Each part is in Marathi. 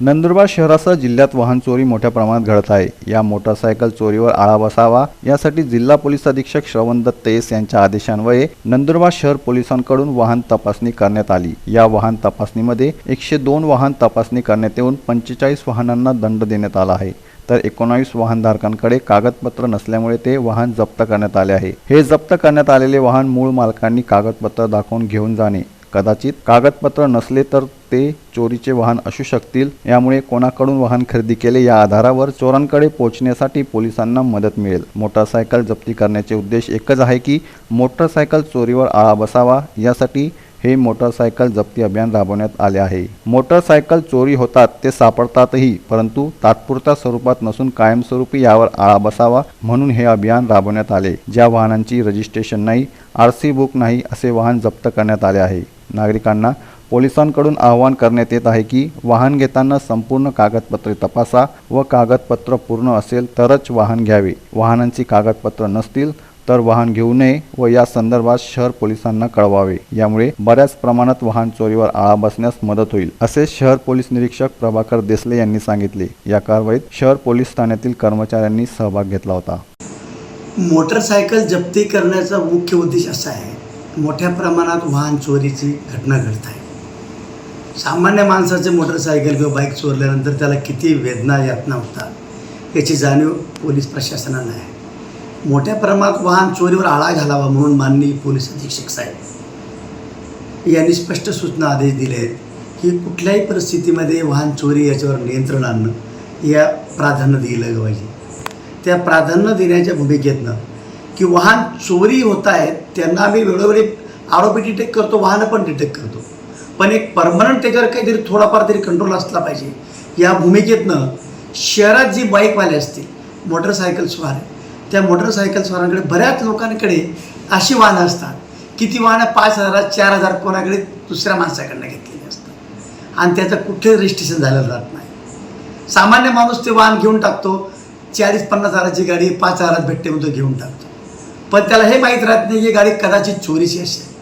नंदुरबार शहरासह जिल्ह्यात वाहन चोरी मोठ्या प्रमाणात घडत आहे. या मोटारसायकल चोरीवर आळा बसावा यासाठी जिल्हा पोलीस अधीक्षक श्रवण दत्त यांच्या आदेशान्वये नंदुरबार शहर पोलिसांकडून वाहन तपासणी करण्यात आली. या वाहन तपासणीमध्ये एकशे दोन वाहन तपासणी करण्यात येऊन पंचेचाळीस वाहनांना दंड देण्यात आला आहे. तर एकोणावीस वाहनधारकांकडे कागदपत्र नसल्यामुळे ते वाहन जप्त करण्यात आले आहे. हे जप्त करण्यात आलेले वाहन मूळ मालकांनी कागदपत्र दाखवून घेऊन जाणे. कदाचित कागदपत्र नसले तर ते चोरीचे वाहन असू शकतील. यामुळे कोणाकडून वाहन खरेदी केले या आधारावर चोरांकडे पोहोचण्यासाठी पोलिसांना मदत मिळेल. मोटारसायकल जप्ती करण्याचे उद्देश एकच आहे की मोटारसायकल चोरीवर आळा बसावा. यासाठी हे मोटारसायकल जप्ती अभियान राबवण्यात आले आहे. मोटारसायकल चोरी होतात ते सापडतातही परंतु तात्पुरत्या स्वरूपात नसून कायमस्वरूपी यावर आळा बसावा म्हणून हे अभियान राबवण्यात आले. ज्या वाहनांची रजिस्ट्रेशन नाही आर सी बुक नाही असे वाहन जप्त करण्यात आले आहे. नागरिकांना पोलिसांकडून आवाहन करण्यात येत आहे की वाहन घेताना संपूर्ण कागदपत्रे तपासा व कागदपत्र पूर्ण असेल तरच वाहन घ्यावे. वाहनांची कागदपत्र नसतील तर वाहन घेऊ नये व या संदर्भात शहर पोलिसांना कळवावे. यामुळे बऱ्याच प्रमाणात वाहन चोरीवर आळा बसण्यास मदत होईल असे शहर पोलीस निरीक्षक प्रभाकर देसले यांनी सांगितले. या कारवाईत शहर पोलीस ठाण्यातील कर्मचाऱ्यांनी सहभाग घेतला होता. मोटरसायकल जप्ती करण्याचा मुख्य उद्देश असा आहे मोठ्या प्रमाणात वाहन चोरीची घटना घडत आहे. सामान्य माणसाचे मोटरसायकल किंवा बाईक चोरल्यानंतर त्याला किती वेदना यातना होतात याची जाणीव पोलीस प्रशासनाला आहे. मोठ्या प्रमाणात वाहन चोरीवर आळा घालावा म्हणून माननीय पोलीस अधीक्षक साहेब यांनी स्पष्ट सूचना आदेश दिले आहेत की कुठल्याही परिस्थितीमध्ये वाहन चोरी याच्यावर नियंत्रण आणणं या प्राधान्य दिलं पाहिजे. त्या प्राधान्य देण्याच्या भूमिकेतनं की वाहन चोरी होत आहेत त्यांना आम्ही वेळोवेळी आरोपी डिटेक्ट करतो वाहनं पण डिटेक्ट करतो. पण एक परमनंट त्याच्यावर काहीतरी थोडाफार तरी कंट्रोल असला पाहिजे. या भूमिकेतनं शहरात जी बाईकवाले असतील मोटरसायकल स्वार त्या मोटरसायकल स्वारांकडे बऱ्याच लोकांकडे अशी वाहनं असतात की ती वाहनं पाच हजारात चार हजार कोणाकडे दुसऱ्या माणसाकडनं घेतलेली असतात. आणि त्याचं कुठे रजिस्ट्रेशन झालेलं राहत नाही. सामान्य माणूस ते वाहन घेऊन टाकतो चाळीस पन्नास हजाराची गाडी पाच हजारात भेटते म्हणून तो घेऊन टाकतो. पण त्याला हे माहीत राहत नाही की गाडी कदाचित चोरीची असते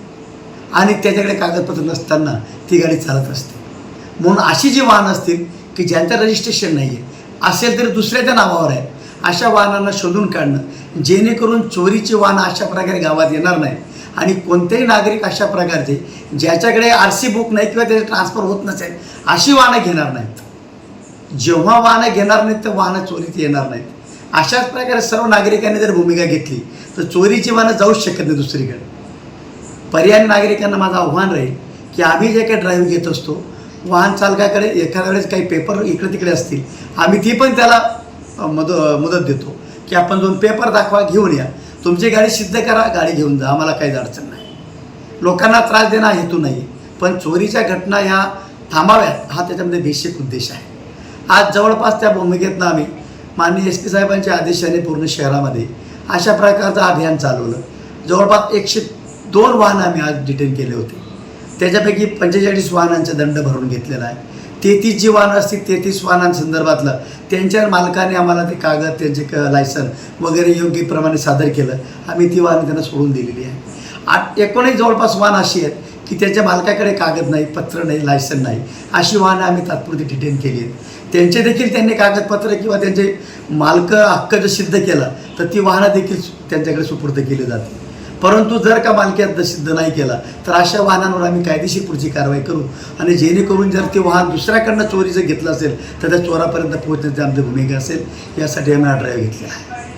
आणि त्याच्याकडे कागदपत्र नसताना ती गाडी चालत असते. म्हणून अशी जी वाहनं असतील की ज्यांचं रजिस्ट्रेशन नाही आहे असेल तरी दुसऱ्याच्या नावावर आहे. अशा वाहनांना शोधून काढणं जेणेकरून चोरीची वाहनं अशा प्रकारे गावात येणार नाही आणि कोणतेही नागरिक अशा प्रकारचे ज्याच्याकडे आर सी बुक नाही किंवा त्याचे ट्रान्सफर होत नसेल अशी वाहनं घेणार नाहीत. जेव्हा वाहनं घेणार नाहीत तर वाहनं चोरीत येणार नाहीत. अशाच प्रकारे सर्व नागरिकांनी जर भूमिका घेतली तर चोरीची वाहनं जाऊच शकत नाही दुसरीकडे. पर्यायी नागरिकांना माझं आव्हान राहील की आम्ही जे काही ड्राईव्ह घेत असतो वाहन चालकाकडे एखाद्या वेळेस काही पेपर इकडे तिकडे असतील आम्ही ती पण त्याला मद मदत देतो की आपण दोन पेपर दाखवा घेऊन या. तुमची गाडी सिद्ध करा गाडी घेऊन जा. आम्हाला काहीच अडचण नाही. लोकांना त्रास देणं हेतू नाही. पण चोरीच्या घटना ह्या थांबाव्यात हा त्याच्यामध्ये बेसिक उद्देश आहे. आज जवळपास त्या भूमिकेतनं आम्ही माननीय एस पी साहेबांच्या आदेशाने पूर्ण शहरामध्ये अशा प्रकारचं अभियान चालवलं. जवळपास एकशे दोन वाहनं आम्ही आज डिटेन केले होते. त्याच्यापैकी पंचेचाळीस वाहनांचा दंड भरून घेतलेला आहे. तेहतीस जी वाहनं असतील तेहतीस वाहनांसंदर्भातलं त्यांच्या मालकाने आम्हाला ते कागद त्यांचे क लायसन वगैरे योग्य प्रमाणे सादर केलं. आम्ही ती वाहनं त्यांना सोडून दिलेली आहे. आठ एकोणीस जवळपास वाहन अशी आहेत की त्याच्या मालकाकडे कागद नाही पत्र नाही लायसन नाही. अशी वाहनं आम्ही तात्पुरती डिटेन केली आहेत. त्यांचे देखील त्यांनी कागदपत्र किंवा त्यांचे मालक हक्क जर सिद्ध केला तर ती वाहनं देखील त्यांच्याकडे सुपूर्द केली जाते परंतु जर का मालकी सिद्ध नाही केला तर अशा वाहनांवर आम्ही कायदेशीर पुढची कारवाई करू. आणि जेणेकरून जर ते वाहन दुसऱ्याकडनं चोरीचं घेतलं असेल तर त्या चोरापर्यंत पोहोचण्याची आमची भूमिका असेल. यासाठी आम्ही हा ड्राईव्ह घेतलेला आहे.